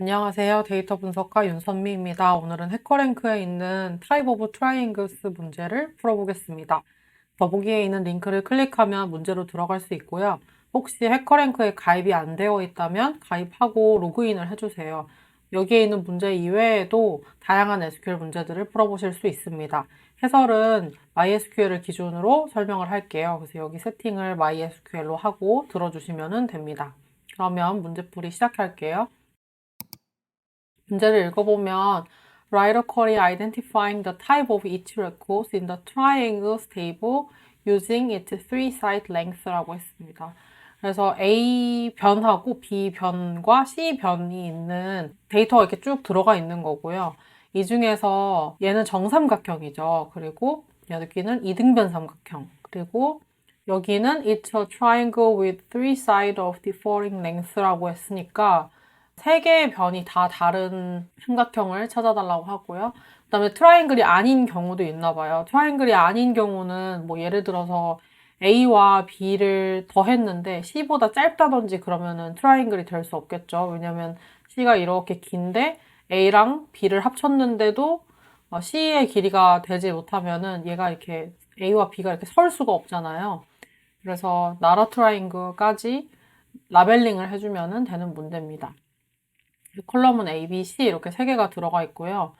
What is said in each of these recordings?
안녕하세요. 데이터 분석가 윤선미입니다. 오늘은 해커랭크에 있는 Type of Triangles 문제를 풀어보겠습니다. 더보기에 있는 링크를 클릭하면 문제로 들어갈 수 있고요. 혹시 해커랭크에 가입이 안 되어 있다면 가입하고 로그인을 해주세요. 여기에 있는 문제 이외에도 다양한 SQL 문제들을 풀어보실 수 있습니다. 해설은 MySQL을 기준으로 설명을 할게요. 그래서 여기 세팅을 MySQL로 하고 들어주시면 됩니다. 그러면 문제풀이 시작할게요. 문제를 읽어보면 Write a query identifying the type of each record in the triangles table using its three side length라고 했습니다. 그래서 A 변하고 B 변과 C 변이 있는 데이터가 이렇게 쭉 들어가 있는 거고요. 이 중에서 얘는 정삼각형이죠. 그리고 여기는 이등변 삼각형. 그리고 여기는 it's a triangle with three sides of differing length라고 했으니까 세 개의 변이 다 다른 삼각형을 찾아달라고 하고요. 그 다음에 트라이앵글이 아닌 경우도 있나 봐요. 트라이앵글이 아닌 경우는 뭐 예를 들어서 A와 B를 더했는데 C보다 짧다든지 그러면은 트라이앵글이 될 수 없겠죠. 왜냐면 C가 이렇게 긴데 A랑 B를 합쳤는데도 어, C의 길이가 되지 못하면은 얘가 이렇게 A와 B가 이렇게 설 수가 없잖아요. 그래서 나라 트라이앵글까지 라벨링을 해주면 되는 문제입니다. 컬럼은 A, B, C 이렇게 세 개가 들어가 있고요.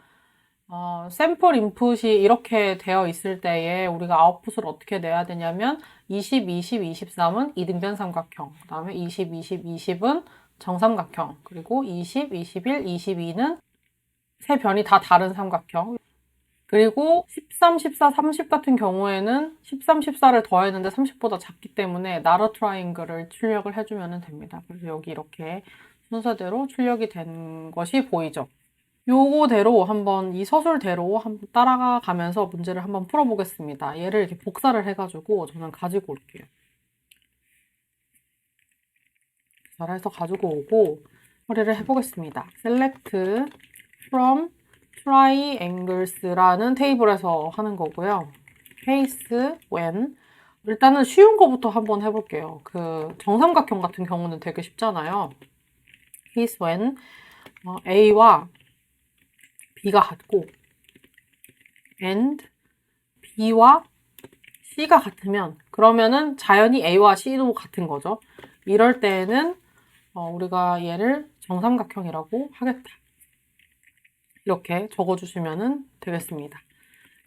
어, 샘플 인풋이 이렇게 되어 있을 때에 우리가 아웃풋을 어떻게 내야 되냐면 20, 20, 23은 이등변 삼각형, 그 다음에 20, 20, 20은 정삼각형, 그리고 20, 21, 22는 세 변이 다 다른 삼각형. 그리고 13, 14, 30 같은 경우에는 13, 14를 더했는데 30보다 작기 때문에 나러 트라이앵글을 출력을 해주면 됩니다. 그래서 여기 이렇게 순서대로 출력이 된 것이 보이죠. 요거대로 한번 이 서술대로 한번 따라가 가면서 문제를 한번 풀어보겠습니다. 얘를 이렇게 복사를 해가지고 저는 가지고 올게요. 복사를 해서 가지고 오고 처리를 해보겠습니다. select from triangles라는 테이블에서 하는 거고요. case when 일단은 쉬운 거부터 한번 해볼게요. 그 정삼각형 같은 경우는 되게 쉽잖아요. Case when 어, A와 B가 같고 and B와 C가 같으면 그러면은 자연히 A와 C도 같은 거죠. 이럴 때에는 어, 우리가 얘를 정삼각형이라고 하겠다. 이렇게 적어주시면 되겠습니다.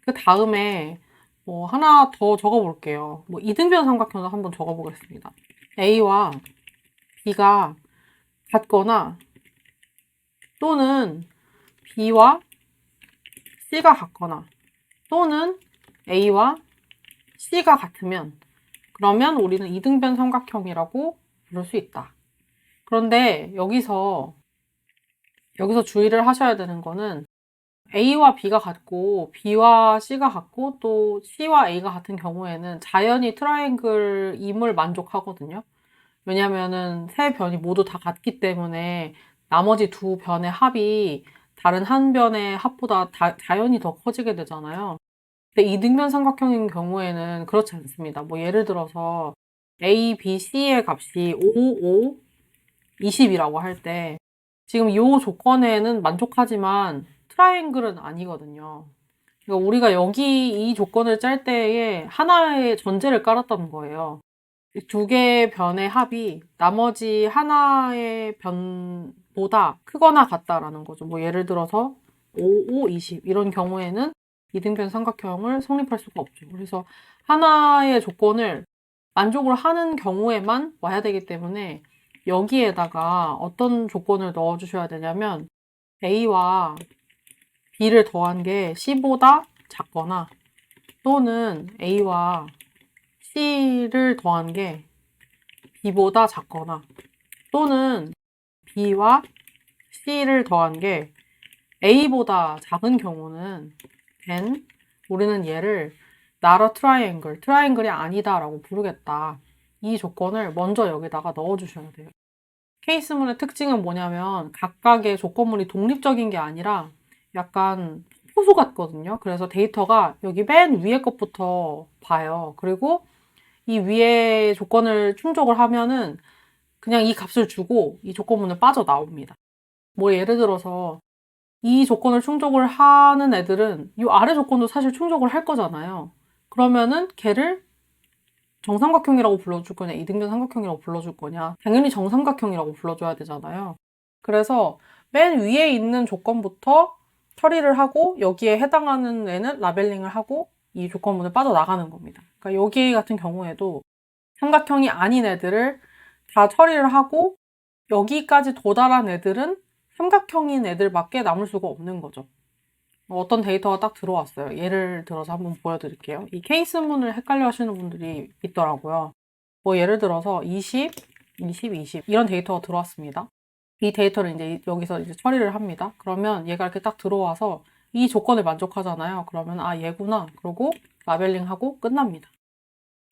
그 다음에 뭐 하나 더 적어볼게요. 뭐 이등변 삼각형을 한번 적어보겠습니다. A와 B가 같거나 또는 B와 C가 같거나 또는 A와 C가 같으면 그러면 우리는 이등변 삼각형이라고 부를 수 있다. 그런데 여기서 여기서 주의를 하셔야 되는 거는 A와 B가 같고 B와 C가 같고 또 C와 A가 같은 경우에는 자연히 트라이앵글임을 만족하거든요. 왜냐면은 세 변이 모두 다 같기 때문에 나머지 두 변의 합이 다른 한 변의 합보다 다, 자연히 더 커지게 되잖아요. 근데 이등변 삼각형인 경우에는 그렇지 않습니다. 뭐 예를 들어서 A, B, C의 값이 5, 5, 20이라고 할 때 지금 이 조건에는 만족하지만 트라이앵글은 아니거든요. 그러니까 우리가 여기 이 조건을 짤 때에 하나의 전제를 깔았다는 거예요. 두 개의 변의 합이 나머지 하나의 변보다 크거나 같다라는 거죠. 뭐 예를 들어서 5, 5, 20 이런 경우에는 이등변 삼각형을 성립할 수가 없죠. 그래서 하나의 조건을 만족을 하는 경우에만 와야 되기 때문에 여기에다가 어떤 조건을 넣어 주셔야 되냐면 A와 B를 더한 게 C보다 작거나 또는 A와 C를 더한 게 B보다 작거나 또는 B와 C를 더한 게 A보다 작은 경우는 then 우리는 얘를 나러 트라이앵글, 트라이앵글이 아니다라고 부르겠다. 이 조건을 먼저 여기다가 넣어주셔야 돼요. 케이스문의 특징은 뭐냐면 각각의 조건물이 독립적인 게 아니라 약간 호수 같거든요. 그래서 데이터가 여기 맨 위에 것부터 봐요. 그리고 이 위에 조건을 충족을 하면은 그냥 이 값을 주고 이 조건문을 빠져나옵니다. 뭐 예를 들어서 이 조건을 충족을 하는 애들은 이 아래 조건도 사실 충족을 할 거잖아요. 그러면은 걔를 정삼각형이라고 불러줄 거냐, 이등변 삼각형이라고 불러줄 거냐. 당연히 정삼각형이라고 불러줘야 되잖아요. 그래서 맨 위에 있는 조건부터 처리를 하고 여기에 해당하는 애는 라벨링을 하고 이 조건문을 빠져나가는 겁니다. 그러니까 여기 같은 경우에도 삼각형이 아닌 애들을 다 처리를 하고 여기까지 도달한 애들은 삼각형인 애들밖에 남을 수가 없는 거죠. 어떤 데이터가 딱 들어왔어요. 예를 들어서 한번 보여드릴게요. 이 케이스문을 헷갈려 하시는 분들이 있더라고요. 뭐 예를 들어서 20, 20, 20 이런 데이터가 들어왔습니다. 이 데이터를 이제 여기서 이제 처리를 합니다. 그러면 얘가 이렇게 딱 들어와서 이 조건을 만족하잖아요. 그러면 아 얘구나. 그러고 라벨링하고 끝납니다.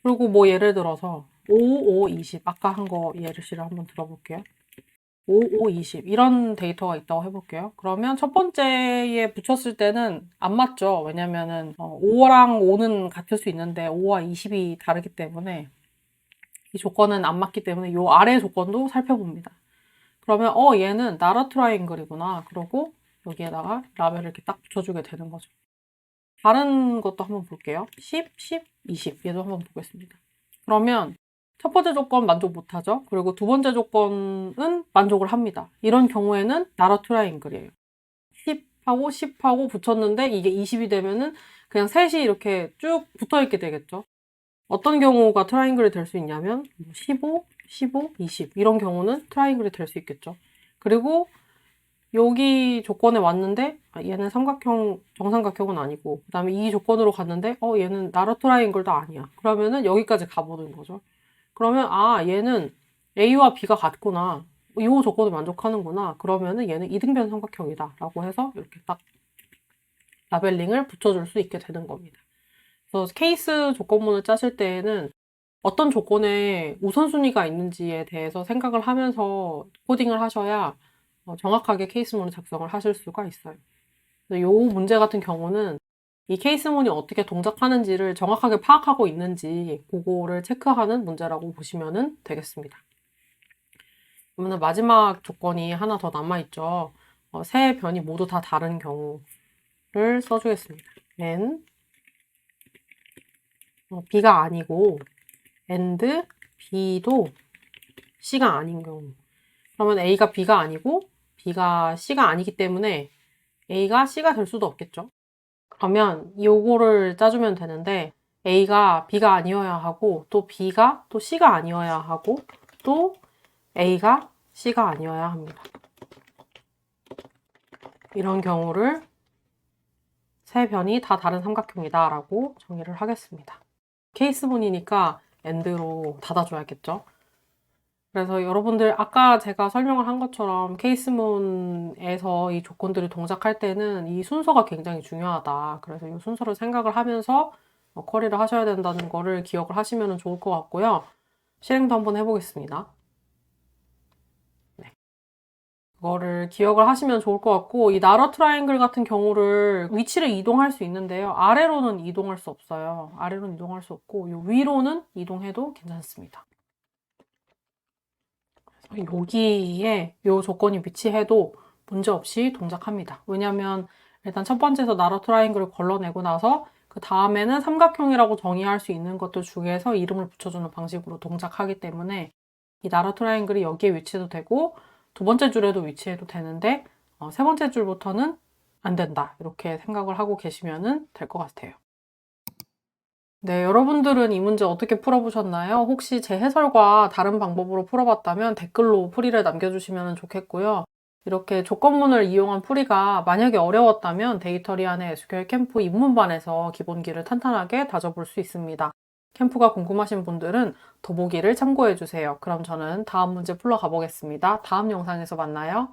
그리고 뭐 예를 들어서 5, 5, 20 아까 한 거 예시를 한번 들어볼게요. 5, 5, 20 이런 데이터가 있다고 해볼게요. 그러면 첫 번째에 붙였을 때는 안 맞죠. 왜냐면은 어, 5랑 5는 같을 수 있는데 5와 20이 다르기 때문에 이 조건은 안 맞기 때문에 이 아래 조건도 살펴봅니다. 그러면 어 얘는 나라 트라이앵글이구나. 그러고 여기에다가 라벨을 이렇게 딱 붙여주게 되는 거죠. 다른 것도 한번 볼게요. 10, 10, 20 얘도 한번 보겠습니다. 그러면 첫 번째 조건 만족 못하죠. 그리고 두 번째 조건은 만족을 합니다. 이런 경우에는 나라 트라이앵글이에요. 10하고 10하고 붙였는데 이게 20이 되면은 그냥 셋이 이렇게 쭉 붙어 있게 되겠죠. 어떤 경우가 트라이앵글이 될 수 있냐면 15, 15, 20 이런 경우는 트라이앵글이 될 수 있겠죠. 그리고 여기 조건에 왔는데 아, 얘는 삼각형 정삼각형은 아니고 그다음에 이 조건으로 갔는데 어 얘는 나라 트라이앵글도 아니야. 그러면은 여기까지 가보는 거죠. 그러면 아 얘는 A와 B가 같구나. 이 조건을 만족하는구나. 그러면은 얘는 이등변 삼각형이다. 라고 해서 이렇게 딱 라벨링을 붙여줄 수 있게 되는 겁니다. 그래서 케이스 조건문을 짜실 때에는 어떤 조건에 우선순위가 있는지에 대해서 생각을 하면서 코딩을 하셔야 어, 정확하게 케이스문을 작성을 하실 수가 있어요. 이 문제 같은 경우는 이 케이스문이 어떻게 동작하는지를 정확하게 파악하고 있는지 그거를 체크하는 문제라고 보시면 되겠습니다. 그러면 마지막 조건이 하나 더 남아있죠. 어, 세 변이 모두 다 다른 경우를 써주겠습니다. n 어, b가 아니고 and b도 c가 아닌 경우 그러면 a가 b가 아니고 b가 c가 아니기 때문에 a가 c가 될 수도 없겠죠. 그러면 요거를 짜주면 되는데 A가 B가 아니어야 하고 또 B가 또 C가 아니어야 하고 또 A가 C가 아니어야 합니다. 이런 경우를 세 변이 다 다른 삼각형이다 라고 정의를 하겠습니다. 케이스문이니까 end로 닫아줘야겠죠. 그래서 여러분들 아까 제가 설명을 한 것처럼 케이스문에서 이 조건들이 동작할 때는 이 순서가 굉장히 중요하다. 그래서 이 순서를 생각을 하면서 어, 쿼리를 하셔야 된다는 거를 기억을 하시면 좋을 것 같고요. 실행도 한번 해보겠습니다. 네. 그거를 기억을 하시면 좋을 것 같고 이 나러 트라이앵글 같은 경우를 위치를 이동할 수 있는데요. 아래로는 이동할 수 없어요. 아래로는 이동할 수 없고 이 위로는 이동해도 괜찮습니다. 여기에 이 조건이 위치해도 문제없이 동작합니다. 왜냐하면 일단 첫 번째에서 나라 트라이앵글을 걸러내고 나서 그 다음에는 삼각형이라고 정의할 수 있는 것들 중에서 이름을 붙여주는 방식으로 동작하기 때문에 이 나라 트라이앵글이 여기에 위치해도 되고 두 번째 줄에도 위치해도 되는데 어, 세 번째 줄부터는 안 된다 이렇게 생각을 하고 계시면 될 것 같아요. 네, 여러분들은 이 문제 어떻게 풀어보셨나요? 혹시 제 해설과 다른 방법으로 풀어봤다면 댓글로 풀이를 남겨주시면 좋겠고요. 이렇게 조건문을 이용한 풀이가 만약에 어려웠다면 데이터리안의 SQL 캠프 입문반에서 기본기를 탄탄하게 다져볼 수 있습니다. 캠프가 궁금하신 분들은 더보기를 참고해주세요. 그럼 저는 다음 문제 풀러 가보겠습니다. 다음 영상에서 만나요.